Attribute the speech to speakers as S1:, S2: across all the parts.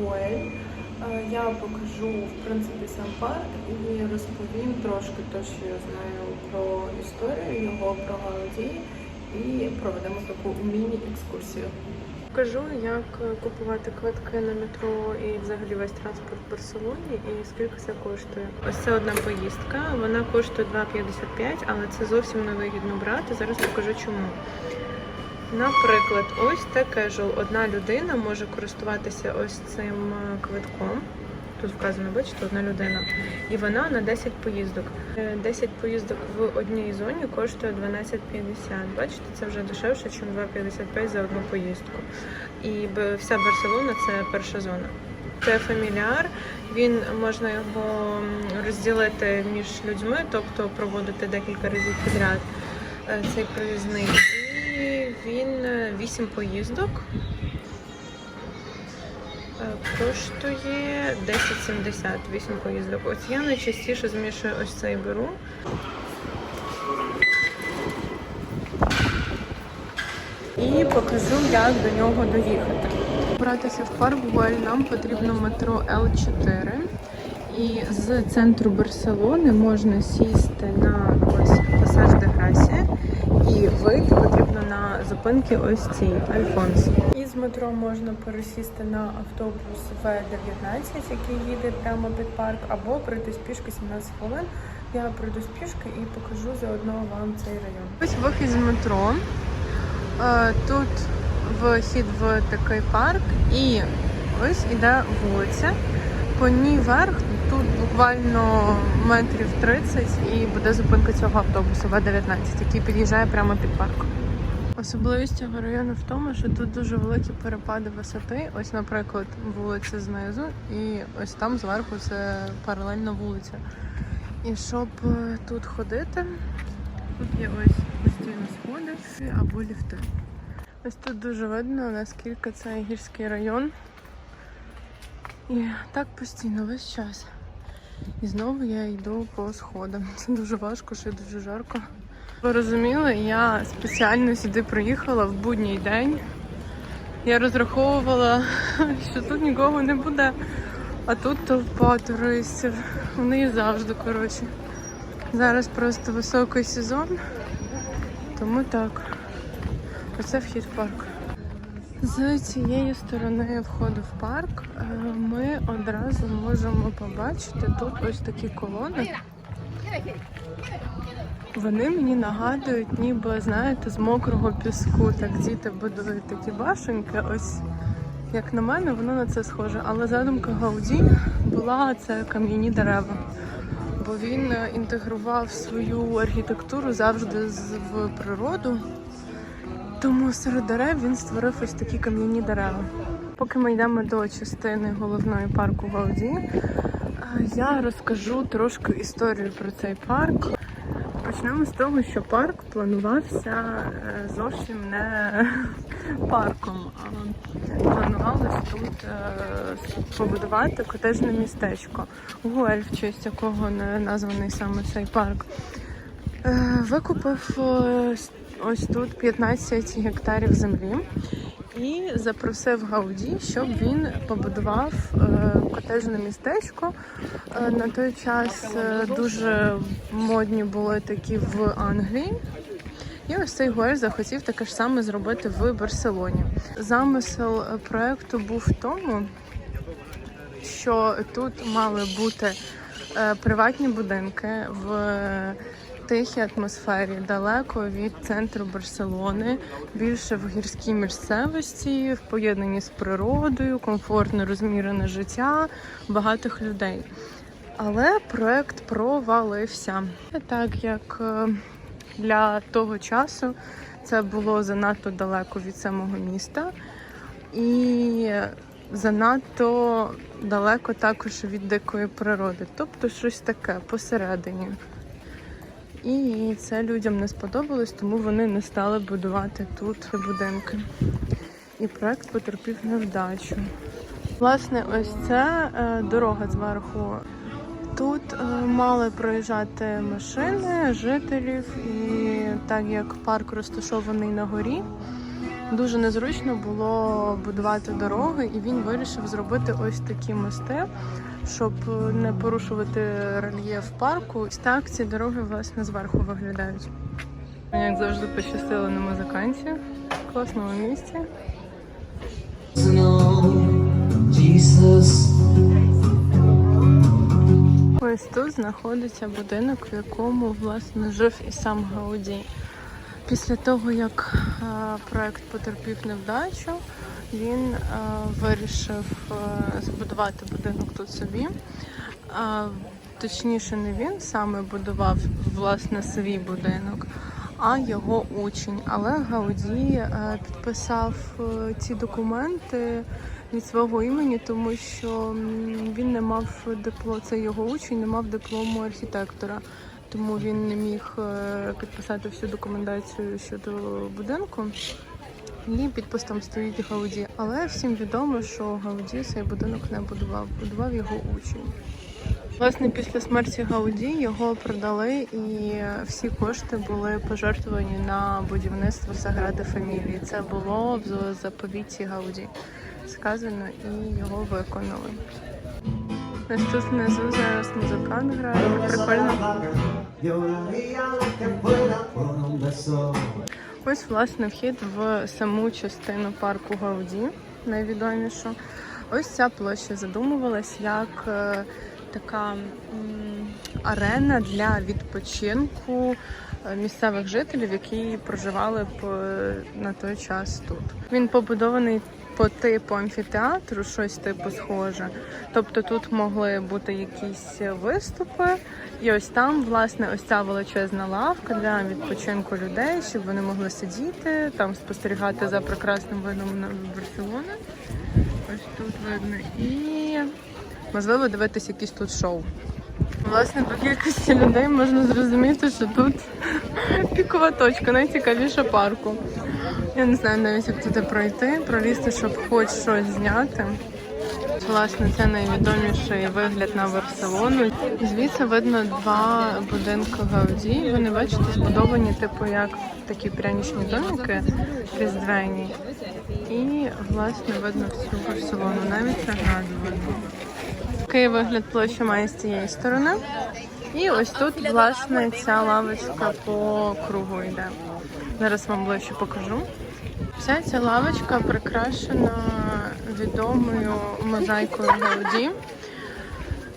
S1: Гоель. Е, Я покажу в принципі сам парк і розповім трошки те, що я знаю про історію його, про Гауді і проведемо таку міні-екскурсію. Покажу, як купувати квитки на метро і взагалі весь транспорт в Барселоні і скільки це коштує. Ось це одна поїздка. Вона коштує 2,55, але це зовсім невигідно брати. Зараз покажу чому. Наприклад, ось це casual. Одна людина може користуватися ось цим е, квитком. Тут вказано, бачите, одна людина. І вона на 10 поїздок. Е, 10 поїздок в одній зоні коштує 12,50. Бачите, це вже дешевше, ніж 2,55 за одну поїздку. І вся Барселона це перша зона. Це фаміліар, він можна його розділити між людьми, тобто проводити декілька разів підряд е, цей проїзний. Він 8 поїздок. Е, Коштує 10,70, 8 поїздок. Ось я найчастіше змішую ось цей беру. І покажу, як до нього доїхати. Братися в парк Гуель нам потрібно метро Л4. І з центру Барселони можна сісти на вийти потрібно на зупинки ось цій Альфонс. Із метро можна пересісти на автобус В-19, який їде прямо під парк, або пройти з пішки 17 хвилин. Я пройду з пішки і покажу заодно вам цей район. Ось вихід з метро. Е, Тут вхід в такий парк, і ось іде вулиця. По ній вверх, тут буквально метрів 30 і буде зупинка цього автобусу В-19, який під'їжджає прямо під парк. Особливість цього району в тому, що тут дуже великі перепади висоти. Ось, наприклад, вулиця знизу, і ось там зверху це паралельна вулиця. І щоб е, тут ходити, тут є ось постійно сходи або ліфти. Ось тут дуже видно, наскільки це гірський район. І так постійно весь час. І знову я йду по сходам. Це дуже важко, ще дуже жарко. Ви розуміли, я спеціально сюди приїхала в будній день. Я розраховувала, що тут нікого не буде. А тут толпа туристів. Вони і завжди, коротше. Зараз просто високий сезон, тому так. Оце вхід в парк. З цієї сторони входу в парк е, ми одразу можемо побачити тут ось такі колони. Вони мені нагадують, ніби, знаєте, з мокрого піску. Так діти будують такі башеньки. Ось як на мене, воно на це схоже. Але задумка Гауді була це кам'яні дерева. Бо він е, інтегрував свою архітектуру завжди в природу. Тому серед дерев він створив ось такі кам'яні дерева. Поки ми йдемо до частини головної парку Гауді, е, я розкажу трошки історію про цей парк. Почнемо з того, що парк планувався е, зовсім не парком, а планувалось тут е, побудувати котежне містечко. Гуель, в честь якого названий саме цей парк. Викупив ось тут 15 гектарів землі і запросив Гауді, щоб він побудував е, котежне містечко. Е, На той час е, дуже модні були такі в Англії. І ось цей Гуель захотів таке ж саме зробити в Барселоні. Замисел проекту був в тому, що тут мали бути приватні будинки в тихій атмосфері, далеко від центру Барселони, більше в гірській місцевості, в поєднанні з природою, комфортне розмірене життя багатих людей. Але проект провалився. Так як е, для того часу це було занадто далеко від самого міста і занадто далеко також від дикої природи. Тобто щось таке посередині. І це людям не сподобалось, тому вони не стали будувати тут будинки. І проект потерпів невдачу. Власне, ось це е, дорога зверху. Тут е, мали проїжджати машини жителів, і так як парк розташований на горі, дуже незручно було будувати дороги, і він вирішив зробити ось такі мости, щоб не порушувати рельєф парку. Так ці дороги власне зверху виглядають. Мені як завжди пощастило на музиканті в класному місці. Ось тут знаходиться будинок, в якому власне жив і сам Гауді. Після того, як е, проект потерпів невдачу, він е, вирішив е, збудувати будинок тут собі. Точніше, не він саме будував власне свій будинок, а його учень. Але Гауді підписав ці документи від свого імені, тому що він не мав дипло, це його учень, не мав диплому архітектора. Тому він не міг е, підписати всю документацію щодо будинку. І підпис там стоїть Гауді. Але всім відомо, що Гауді цей будинок не будував, будував його учень. Власне, після смерті Гауді його продали, і всі кошти були пожертвовані на будівництво Сагради Фамілії. Це було в заповіті Гауді сказано і його виконали. Ось тут внизу зараз музикант грає. Прикольно. Ось власне вхід в саму частину парку Гауді, найвідомішу. Ось ця площа задумувалась як е, така м, арена для відпочинку е, місцевих жителів, які проживали б е, на той час тут. Він побудований по типу амфітеатру, щось типу схоже. Тобто тут могли бути якісь виступи, і ось там, власне, ось ця величезна лавка для відпочинку людей, щоб вони могли сидіти, там спостерігати за прекрасним видом на Барселони. Ось тут видно. І можливо дивитися якісь тут шоу. Власне, по кількості людей можна зрозуміти, що тут пікова точка, найцікавіша парку. Я не знаю навіть, як туди пройти, пролізти, щоб хоч щось зняти. Власне, це найвідоміший вигляд на Барселону. Звідси видно два будинки Гауді. Вони бачите, збудовані, типу, як такі прянічні домики різдвяні. І власне видно всю Барселону, навіть Саграду видно. Такий вигляд площі має з цієї сторони. І ось тут, власне, ця лавочка по кругу йде. Зараз вам ближче покажу. Вся ця лавочка прикрашена відомою мозаїкою Гауді.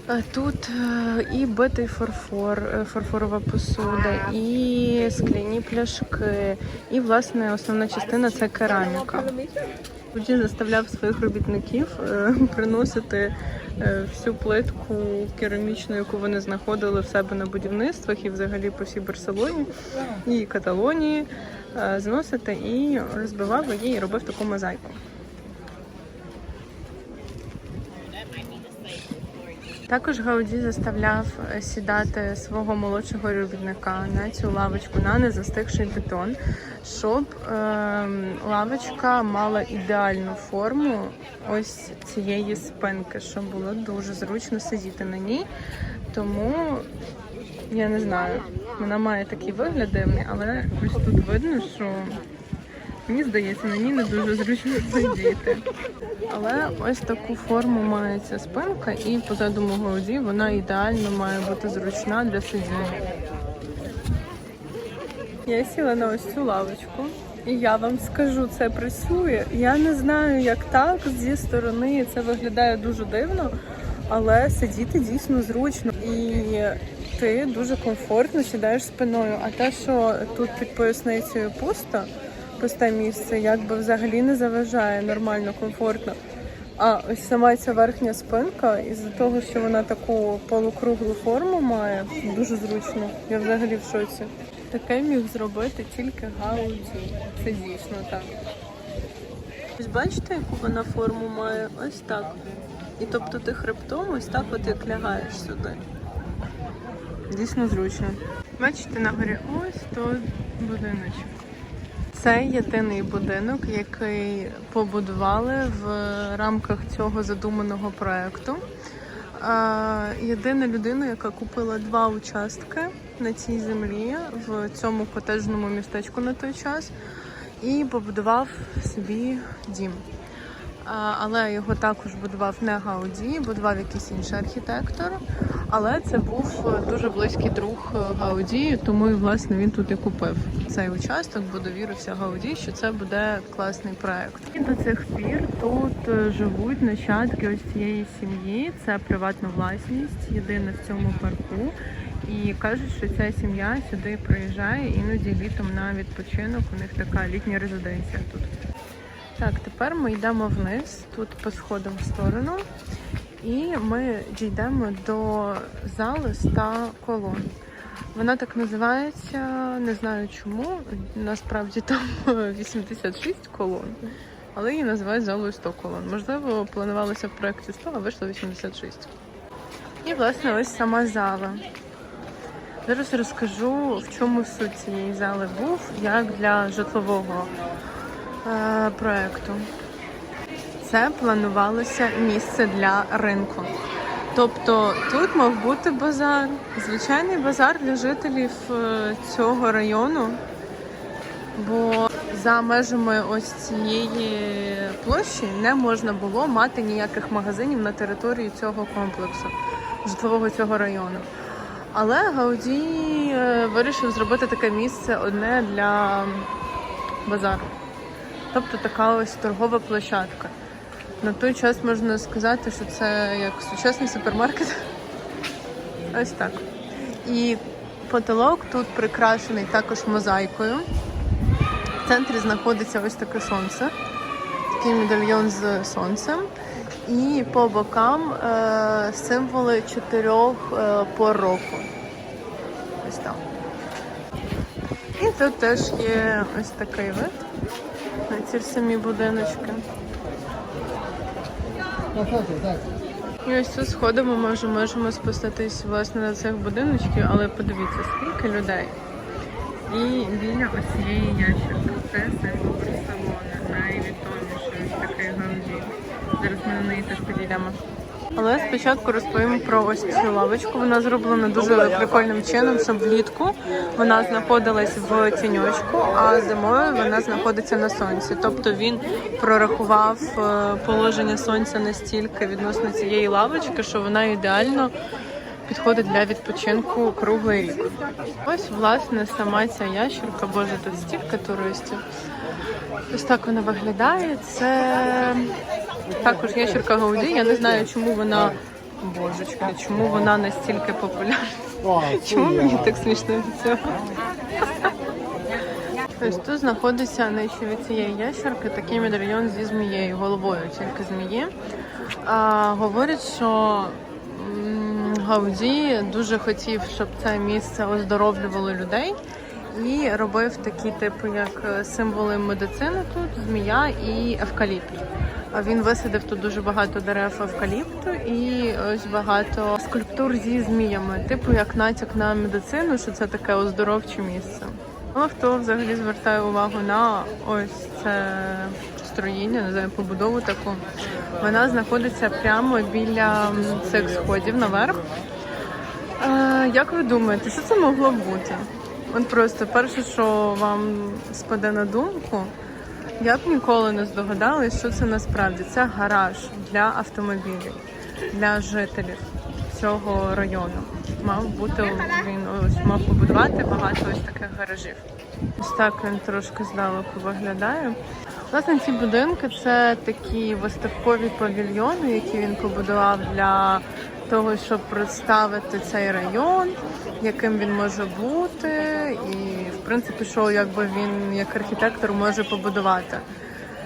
S1: Е, Тут е, і битий фарфор, е, фарфорова посуда, і скляні пляшки, і власне основна частина це кераміка. Гауді заставляв своїх робітників приносити всю плитку керамічну, яку вони знаходили в себе на будівництвах і взагалі по всій Барселоні і Каталонії, зносити і розбивав її і робив таку мозаїку. Також Гауді заставляв е, сідати свого молодшого робітника на цю лавочку на незастигший бетон, щоб ем, лавочка мала ідеальну форму ось цієї спинки, щоб було дуже зручно сидіти на ній. Тому я не знаю, вона має такий вигляд дивний, але ось тут видно, що мені здається, ній не дуже зручно сидіти. Але ось таку форму має ця спинка, і позаду мого Ауді вона ідеально має бути зручна для сидіння. Я сіла на ось цю лавочку, і я вам скажу, це працює. Я не знаю, як так зі сторони це виглядає дуже дивно, але сидіти дійсно зручно. І ти дуже комфортно сідаєш спиною. А те, що тут під поясницею пусто, пусте місце, якби взагалі не заважає нормально, комфортно. А ось сама ця верхня спинка, із-за того, що вона таку полукруглу форму має, дуже зручно. Я взагалі в шоці. Таке міг зробити тільки Гауді. Це дійсно так. Ось бачите, яку вона форму має? Ось так. І тобто ти хребтом ось так от як лягаєш сюди. Дійсно зручно. Бачите, на горі ось тут будиночок. Це єдиний будинок, який побудували в рамках цього задуманого проекту. Е, Єдина людина, яка купила два участки на цій землі в цьому котежному містечку на той час. і побудував собі дім. Але його також будував не Гауді, будував якийсь інший архітектор. Але це був дуже близький друг Гауді, тому і власне він тут і купив цей участок, бо довірився Гауді, що це буде класний проект. І до цих пір тут е, живуть нащадки ось цієї сім'ї. Це приватна власність, єдина в цьому парку. І кажуть, що ця сім'я сюди приїжджає іноді літом на відпочинок. У них така літня резиденція тут. Так, тепер ми йдемо вниз, тут по сходам в сторону, і ми дійдемо до зали 100 колон. Вона так називається, не знаю чому. Насправді там 86 колон, але її називають залою 100 колон. Можливо, планувалося в проєкті 100, а вийшло 86. І, власне, ось сама зала. Зараз розкажу, в чому суть цієї зали був, як для житлового е, проекту. Це планувалося місце для ринку. Тобто тут мав бути базар, звичайний базар для жителів е, цього району. Бо за межами ось цієї площі не можна було мати ніяких магазинів на території цього комплексу, житлового цього району. Але Гауді е, вирішив зробити таке місце одне для базару. Тобто така ось торгова площадка. На той час можна сказати, що це як сучасний супермаркет. Ось так. І потолок тут прикрашений також мозаїкою. В центрі знаходиться ось таке сонце, такий медальйон з сонцем. І по бокам е, символи чотирьох е, пор року. Ось так. І тут теж є ось такий вид на ці самі будиночки. І ось тут сходимо, може, можемо спуститись власне на цих будиночків, але подивіться, скільки людей. І біля ось цієї ящерки. Це символ Барселони, найвідоміший такий гамбі. Зараз ми на неї теж підійдемо. Але спочатку розповім про ось цю лавочку. Вона зроблена дуже прикольним чином, щоб влітку вона знаходилась в тіньочку, а зимою вона знаходиться на сонці. Тобто він прорахував е, положення сонця настільки відносно цієї лавочки, що вона ідеально підходить для відпочинку круглий рік. Ось, власне, сама ця ящерка, боже, тут стільки туристів. Ось так вона виглядає. Це також ящерка Гауді. Я не знаю, чому вона. Божечки, чому вона настільки популярна? Чому мені так смішно від цього? Ось тут знаходиться нижче від цієї ящерки такий медальйон зі змією, головою тільки змії. А, говорять, що Гауді дуже хотів, щоб це місце оздоровлювало людей. І робив такі, типу, як е, символи медицини тут, змія і евкаліпт. Він висадив тут дуже багато дерев евкаліпту і ось багато скульптур зі зміями, типу як натяк на медицину, що це таке оздоровче місце. Ну, а хто взагалі звертає увагу на ось це строїння, не знаю, побудову таку. Вона знаходиться прямо біля цих сходів наверх. Е, як ви думаєте, що це могло бути? От просто перше, що вам спаде на думку, я б ніколи не здогадалась, що це насправді. Це гараж для автомобілів, для жителів цього району. Мав бути він ось мав побудувати багато ось таких гаражів. Ось так він трошки здалеку виглядає. Власне, ці будинки це такі виставкові павільйони, які він побудував для того, щоб представити цей район, яким він може бути, і в принципі, що якби він як архітектор може побудувати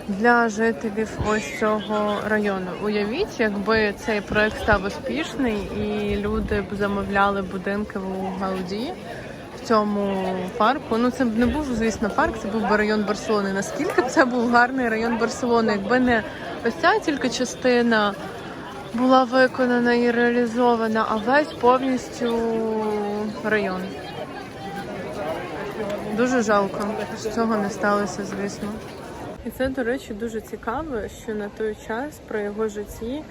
S1: для жителів ось цього району. Уявіть, якби цей проект став успішний і люди б замовляли будинки у Гауді в цьому парку. Ну це б не був, звісно, парк, це був би район Барселони. Наскільки б це був гарний район Барселони, якби не ось ця тільки частина була виконана і реалізована, а весь повністю район. Дуже жалко, що цього не сталося, звісно. І це, до речі, дуже цікаво, що на той час при його житті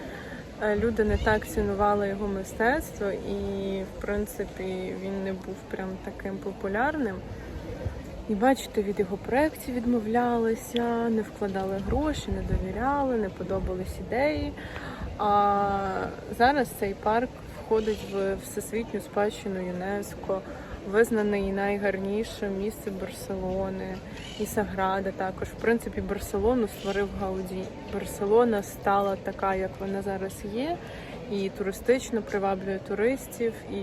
S1: е, люди не так цінували його мистецтво, і в принципі він не був прям таким популярним. І бачите, від його проєктів відмовлялися, не вкладали гроші, не довіряли, не подобались ідеї. А зараз цей парк входить в всесвітню спадщину ЮНЕСКо, визнаний найгарніше місце Барселони і Саграда також. В принципі, Барселону створив Гауді. Барселона стала така, як вона зараз є, і туристично приваблює туристів, і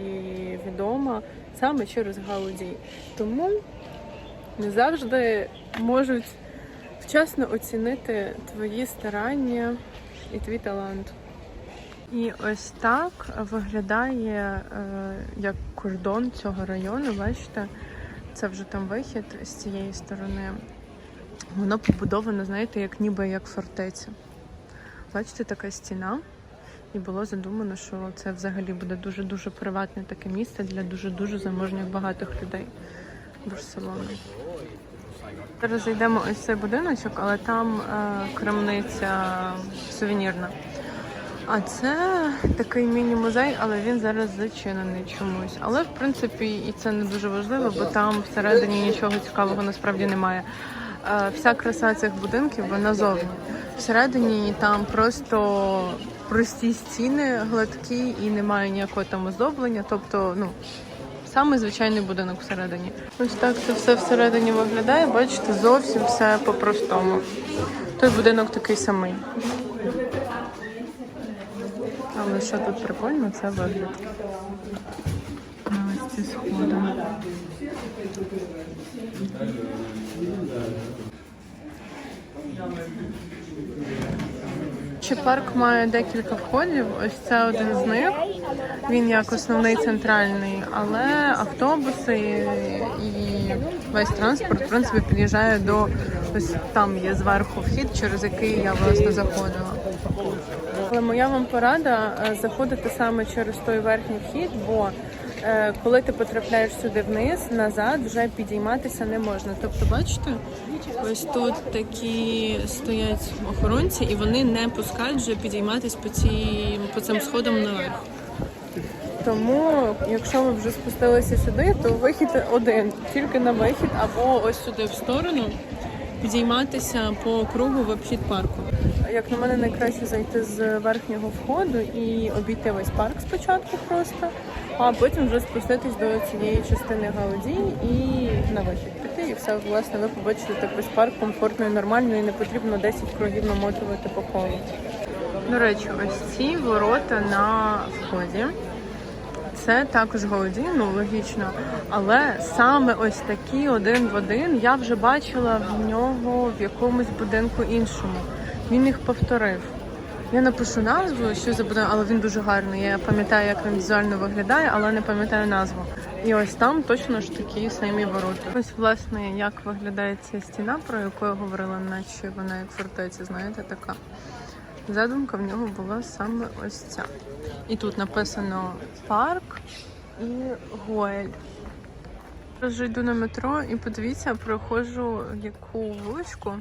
S1: відома саме через Гауді. Тому не завжди можуть вчасно оцінити твої старання і твій талант. І ось так виглядає е, як кордон цього району. Бачите, це вже там вихід з цієї сторони. Воно побудовано, знаєте, як ніби як фортеця. Бачите, така стіна. І було задумано, що це взагалі буде дуже-дуже приватне таке місце для дуже-дуже заможних багатих людей Барселони. Зараз зайдемо ось цей будиночок, але там е, крамниця сувенірна. А це такий міні-музей, але він зараз зачинений чомусь. Але в принципі і це не дуже важливо, бо там всередині нічого цікавого насправді немає. Е, Вся краса цих будинків вона зовні. Всередині там просто прості стіни гладкі і немає ніякого там оздоблення. Тобто, ну саме звичайний будинок всередині. Ось так це все всередині виглядає. Бачите, зовсім все по-простому. Той будинок такий самий. Але що тут прикольно, це вигляд. Ось ці сходи. Ще парк має декілька входів. Ось це один з них. Він як основний центральний, але автобуси і весь транспорт в принципі під'їжджає до ось там є зверху вхід, через який я власне заходила. Але моя вам порада е, заходити саме через той верхній вхід, бо коли ти потрапляєш сюди вниз, назад вже підійматися не можна. Тобто, бачите, ось тут такі стоять охоронці, і вони не пускають вже підійматись по цій по цим сходам наверх. Тому, якщо ви вже спустилися сюди, то вихід один, тільки на вихід, або ось сюди в сторону, підійматися по кругу в обхід парку. Як на мене, найкраще зайти з верхнього входу і обійти весь парк спочатку просто, а потім вже спуститись до цієї частини Гауді і на вихід піти. І все, власне, ви побачите так весь парк комфортно і нормально, і не потрібно 10 кругів намотувати по колу. До речі, ось ці ворота на вході. Це також Гауді, ну логічно. Але саме ось такі один в один я вже бачила в нього в якомусь будинку іншому. Він їх повторив. Я напишу назву, що за будинок, але він дуже гарний. Я пам'ятаю, як він візуально виглядає, але не пам'ятаю назву. І ось там точно ж такі самі ворота. Ось, власне, як виглядає ця стіна, про яку я говорила, наче вона як фортеця, знаєте, така. Задумка в нього була саме ось ця. І тут написано парк і Гоель. Зараз йду на метро і подивіться, проходжу яку вуличку.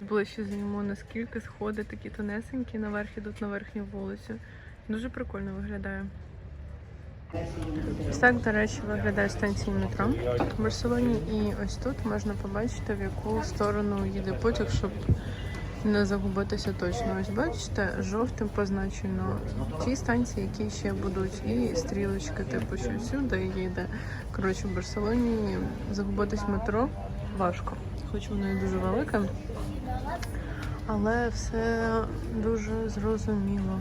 S1: Ближче зніму, наскільки сходи такі тонесенькі наверх ідуть на верхню вулицю. Дуже прикольно виглядає. Ось так, до речі, виглядає станція метро в Барселоні. І ось тут можна побачити, в яку сторону їде потяг, щоб не загубитися точно. Ось бачите, жовтим позначено ті станції, які ще будуть, і стрілочки, типу, що сюди їде. Коротше, в Барселоні загубитись метро важко. Хоч воно і дуже велике, але все дуже зрозуміло.